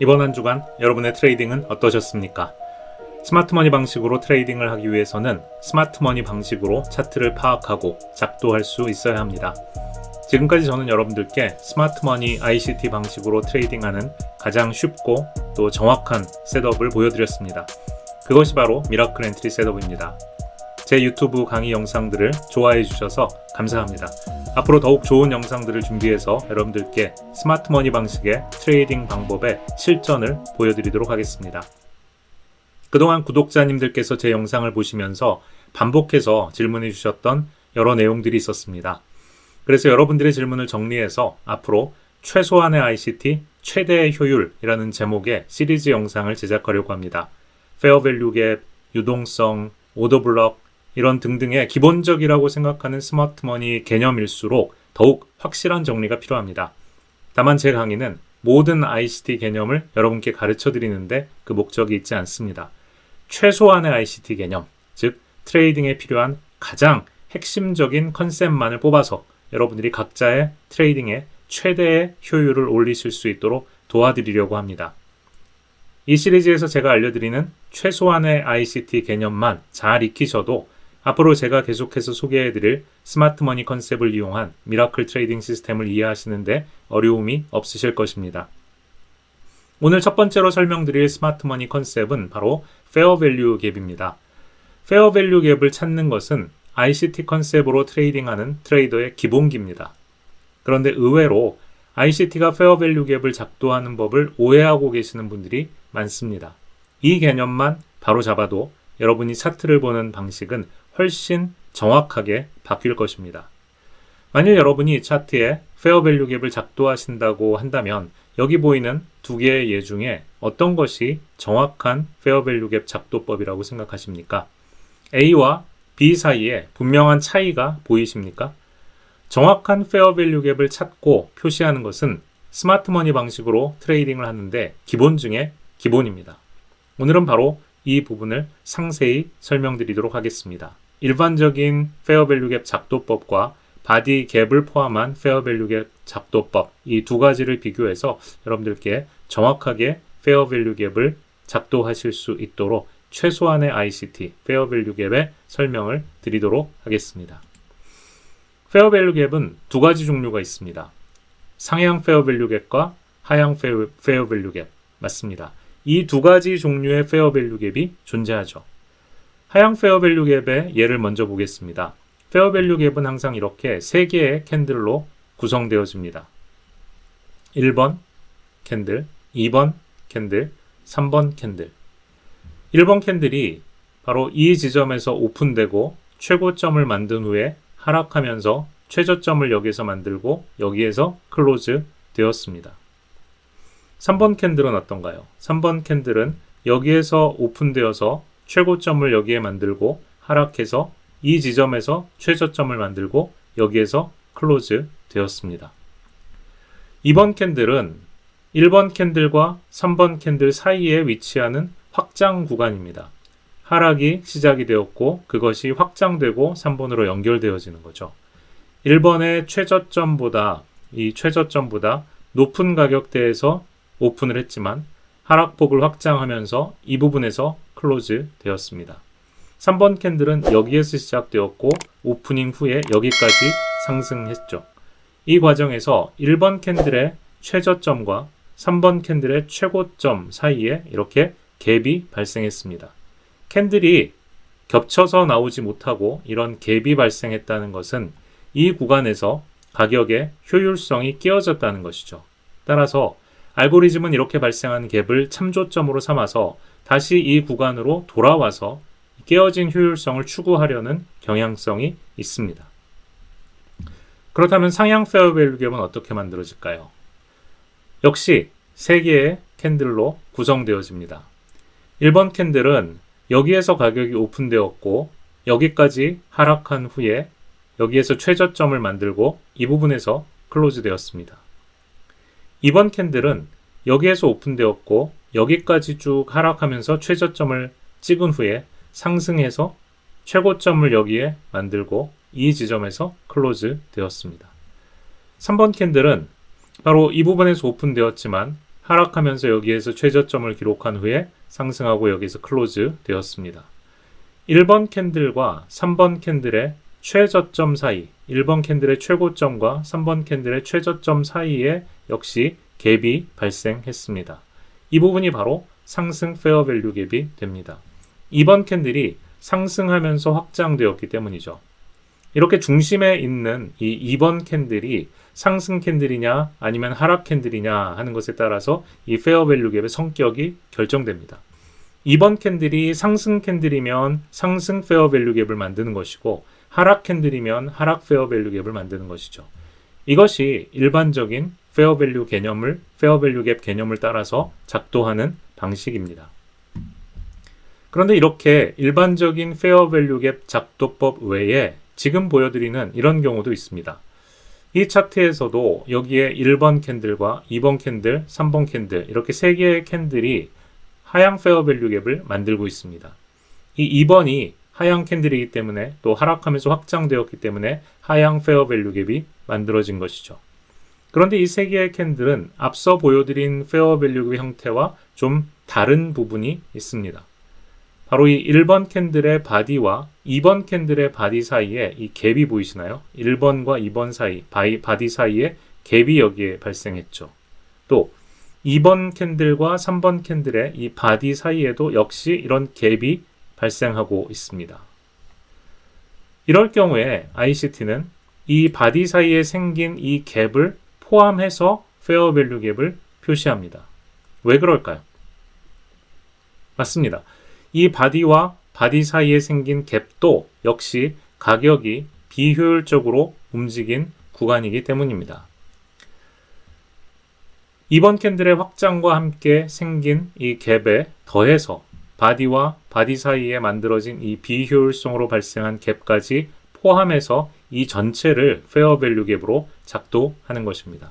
이번 한 주간 여러분의 트레이딩은 어떠셨습니까? 스마트머니 방식으로 트레이딩을 하기 위해서는 스마트머니 방식으로 차트를 파악하고 작도할 수 있어야 합니다. 지금까지 저는 여러분들께 스마트머니 ICT 방식으로 트레이딩하는 가장 쉽고 또 정확한 셋업을 보여드렸습니다. 그것이 바로 미라클 엔트리 셋업입니다. 제 유튜브 강의 영상들을 좋아해 주셔서 감사합니다. 앞으로 더욱 좋은 영상들을 준비해서 여러분들께 스마트머니 방식의 트레이딩 방법의 실전을 보여드리도록 하겠습니다. 그동안 구독자님들께서 제 영상을 보시면서 반복해서 질문해 주셨던 여러 내용들이 있었습니다. 그래서 여러분들의 질문을 정리해서 앞으로 최소한의 ICT, 최대의 효율이라는 제목의 시리즈 영상을 제작하려고 합니다. 페어 밸류 갭, 유동성, 오더 블럭, 이런 등등의 기본적이라고 생각하는 스마트머니 개념일수록 더욱 확실한 정리가 필요합니다. 다만 제 강의는 모든 ICT 개념을 여러분께 가르쳐 드리는데 그 목적이 있지 않습니다. 최소한의 ICT 개념, 즉 트레이딩에 필요한 가장 핵심적인 컨셉만을 뽑아서 여러분들이 각자의 트레이딩에 최대의 효율을 올리실 수 있도록 도와드리려고 합니다. 이 시리즈에서 제가 알려드리는 최소한의 ICT 개념만 잘 익히셔도 앞으로 제가 계속해서 소개해드릴 스마트머니 컨셉을 이용한 미라클 트레이딩 시스템을 이해하시는데 어려움이 없으실 것입니다. 오늘 첫 번째로 설명드릴 스마트머니 컨셉은 바로 페어 밸류 갭입니다. 페어 밸류 갭을 찾는 것은 ICT 컨셉으로 트레이딩하는 트레이더의 기본기입니다. 그런데 의외로 ICT가 페어 밸류 갭을 작도하는 법을 오해하고 계시는 분들이 많습니다. 이 개념만 바로 잡아도 여러분이 차트를 보는 방식은 훨씬 정확하게 바뀔 것입니다. 만일 여러분이 차트에 페어 밸류 갭을 작도하신다고 한다면 여기 보이는 두 개의 예 중에 어떤 것이 정확한 페어 밸류 갭 작도법이라고 생각하십니까? A와 B 사이에 분명한 차이가 보이십니까? 정확한 페어 밸류 갭을 찾고 표시하는 것은 스마트머니 방식으로 트레이딩을 하는데 기본 중에 기본입니다. 오늘은 바로 이 부분을 상세히 설명드리도록 하겠습니다. 일반적인 페어 밸류 갭 작도법과 바디 갭을 포함한 페어 밸류 갭 작도법 이 두 가지를 비교해서 여러분들께 정확하게 페어 밸류 갭을 작도하실 수 있도록 최소한의 ICT 페어 밸류 갭의 설명을 드리도록 하겠습니다. 페어 밸류 갭은 두 가지 종류가 있습니다. 상향 페어 밸류 갭과 하향 페어, 페어 밸류 갭 맞습니다. 이 두 가지 종류의 페어 밸류 갭이 존재하죠. 하향 페어 밸류 갭의 예를 먼저 보겠습니다. 페어 밸류 갭은 항상 이렇게 세 개의 캔들로 구성되어집니다. 1번 캔들, 2번 캔들, 3번 캔들. 1번 캔들이 바로 이 지점에서 오픈되고 최고점을 만든 후에 하락하면서 최저점을 여기서 만들고 여기에서 클로즈 되었습니다. 3번 캔들은 어떤가요? 3번 캔들은 여기에서 오픈되어서 최고점을 여기에 만들고 하락해서 이 지점에서 최저점을 만들고 여기에서 클로즈 되었습니다. 2번 캔들은 1번 캔들과 3번 캔들 사이에 위치하는 확장 구간입니다. 하락이 시작이 되었고 그것이 확장되고 3번으로 연결되어지는 거죠. 1번의 최저점보다 이 최저점보다 높은 가격대에서 오픈을 했지만 하락폭을 확장하면서 이 부분에서 클로즈 되었습니다. 3번 캔들은 여기에서 시작되었고 오프닝 후에 여기까지 상승했죠. 이 과정에서 1번 캔들의 최저점과 3번 캔들의 최고점 사이에 이렇게 갭이 발생했습니다. 캔들이 겹쳐서 나오지 못하고 이런 갭이 발생했다는 것은 이 구간에서 가격의 효율성이 깨어졌다는 것이죠. 따라서 알고리즘은 이렇게 발생한 갭을 참조점으로 삼아서 다시 이 구간으로 돌아와서 깨어진 효율성을 추구하려는 경향성이 있습니다. 그렇다면 상향 페어 밸류 갭은 어떻게 만들어질까요? 역시 세 개의 캔들로 구성되어집니다. 1번 캔들은 여기에서 가격이 오픈되었고 여기까지 하락한 후에 여기에서 최저점을 만들고 이 부분에서 클로즈 되었습니다. 2번 캔들은 여기에서 오픈되었고 여기까지 쭉 하락하면서 최저점을 찍은 후에 상승해서 최고점을 여기에 만들고 이 지점에서 클로즈 되었습니다. 3번 캔들은 바로 이 부분에서 오픈되었지만 하락하면서 여기에서 최저점을 기록한 후에 상승하고 여기서 클로즈 되었습니다. 1번 캔들과 3번 캔들의 최저점 사이, 1번 캔들의 최고점과 3번 캔들의 최저점 사이에 역시 갭이 발생했습니다. 이 부분이 바로 상승 페어 밸류 갭이 됩니다. 2번 캔들이 상승하면서 확장되었기 때문이죠. 이렇게 중심에 있는 이 2번 캔들이 상승 캔들이냐 아니면 하락 캔들이냐 하는 것에 따라서 이 페어 밸류 갭의 성격이 결정됩니다. 2번 캔들이 상승 캔들이면 상승 페어 밸류 갭을 만드는 것이고 하락 캔들이면 하락 페어 밸류 갭을 만드는 것이죠. 이것이 일반적인 페어 밸류 개념을 페어 밸류 갭 개념을 따라서 작동하는 방식입니다. 그런데 이렇게 일반적인 페어 밸류 갭 작도법 외에 지금 보여드리는 이런 경우도 있습니다. 이 차트에서도 여기에 1번 캔들과 2번 캔들, 3번 캔들 이렇게 세 개의 캔들이 하향 페어 밸류 갭을 만들고 있습니다. 이 2번이 하향 캔들이기 때문에 또 하락하면서 확장되었기 때문에 하향 페어 밸류 갭이 만들어진 것이죠. 그런데 이 세 개의 캔들은 앞서 보여드린 페어 밸류 갭 형태와 좀 다른 부분이 있습니다. 바로 이 1번 캔들의 바디와 2번 캔들의 바디 사이에 이 갭이 보이시나요? 1번과 2번 사이, 바이, 바디 사이에 갭이 여기에 발생했죠. 또 2번 캔들과 3번 캔들의 이 바디 사이에도 역시 이런 갭이 발생하고 있습니다. 이럴 경우에 ICT는 이 바디 사이에 생긴 이 갭을 포함해서 페어 밸류 갭을 표시합니다. 왜 그럴까요? 맞습니다. 이 바디와 바디 사이에 생긴 갭도 역시 가격이 비효율적으로 움직인 구간이기 때문입니다. 이번 캔들의 확장과 함께 생긴 이 갭에 더해서 바디와 바디 사이에 만들어진 이 비효율성으로 발생한 갭까지 포함해서 이 전체를 페어 밸류 갭으로 작동하는 것입니다.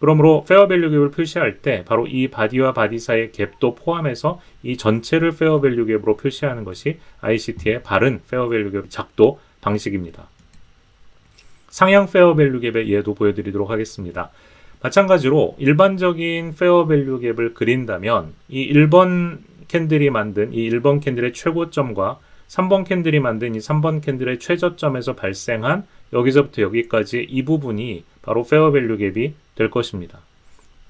그러므로 페어 밸류 갭을 표시할 때 바로 이 바디와 바디 사이의 갭도 포함해서 이 전체를 페어 밸류 갭으로 표시하는 것이 ICT의 바른 페어 밸류 갭 작도 방식입니다. 상향 페어 밸류 갭의 예도 보여드리도록 하겠습니다. 마찬가지로 일반적인 페어 밸류 갭을 그린다면 이 1번 캔들이 만든 이 1번 캔들의 최고점과 3번 캔들이 만든 이 3번 캔들의 최저점에서 발생한 여기서부터 여기까지 이 부분이 바로 페어 밸류 갭이 될 것입니다.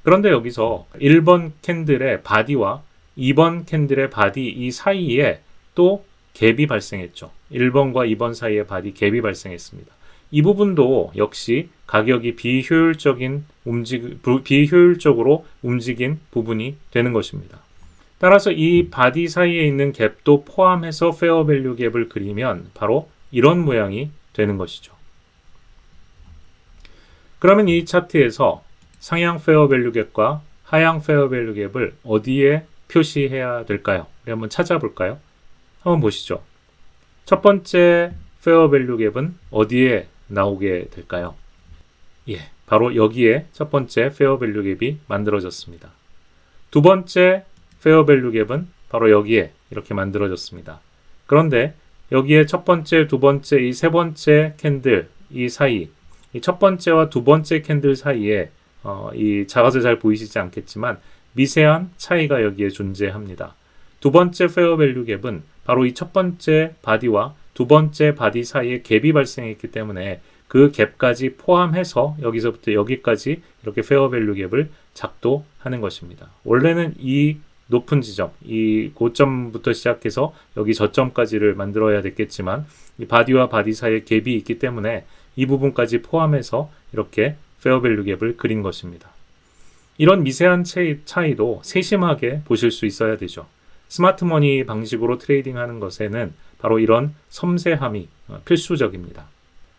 그런데 여기서 1번 캔들의 바디와 2번 캔들의 바디 이 사이에 또 갭이 발생했죠. 1번과 2번 사이에 바디 갭이 발생했습니다. 이 부분도 역시 가격이 비효율적인 움직 비효율적으로 움직인 부분이 되는 것입니다. 따라서 이 바디 사이에 있는 갭도 포함해서 페어 밸류 갭을 그리면 바로 이런 모양이 되는 것이죠. 그러면 이 차트에서 상향 페어 밸류 갭과 하향 페어 밸류 갭을 어디에 표시해야 될까요? 우리 한번 찾아볼까요? 한번 보시죠. 첫 번째 페어 밸류 갭은 어디에 나오게 될까요? 예, 바로 여기에 첫 번째 페어 밸류 갭이 만들어졌습니다. 두 번째 페어 밸류 갭은 바로 여기에 이렇게 만들어졌습니다. 그런데 여기에 첫 번째, 두 번째, 이 세 번째 캔들 이 사이 첫 번째와 두 번째 캔들 사이에 어, 이 작아서 잘 보이시지 않겠지만 미세한 차이가 여기에 존재합니다. 두 번째 페어 밸류 갭은 바로 이 첫 번째 바디와 두 번째 바디 사이에 갭이 발생했기 때문에 그 갭까지 포함해서 여기서부터 여기까지 이렇게 페어 밸류 갭을 작도하는 것입니다. 원래는 이 높은 지점, 이 고점부터 시작해서 여기 저점까지를 만들어야 됐겠지만 이 바디와 바디 사이에 갭이 있기 때문에 이 부분까지 포함해서 이렇게 페어밸류 갭을 그린 것입니다. 이런 미세한 차이도 세심하게 보실 수 있어야 되죠. 스마트머니 방식으로 트레이딩하는 것에는 바로 이런 섬세함이 어, 필수적입니다.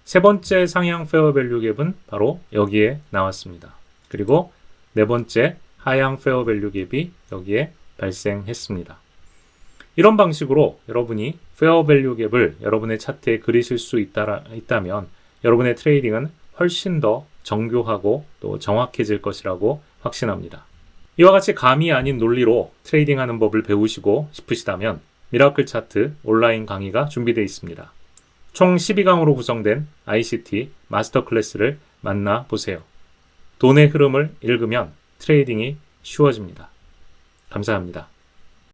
세 번째 상향 페어밸류 갭은 바로 여기에 나왔습니다. 그리고 네 번째 하향 페어밸류 갭이 여기에 발생했습니다. 이런 방식으로 여러분이 페어 밸류 갭을 여러분의 차트에 그리실 수 있다, 있다면 여러분의 트레이딩은 훨씬 더 정교하고 또 정확해질 것이라고 확신합니다. 이와 같이 감이 아닌 논리로 트레이딩하는 법을 배우시고 싶으시다면 미라클 차트 온라인 강의가 준비되어 있습니다. 총 12강으로 구성된 ICT 마스터 클래스를 만나 보세요. 돈의 흐름을 읽으면 트레이딩이 쉬워집니다. 감사합니다.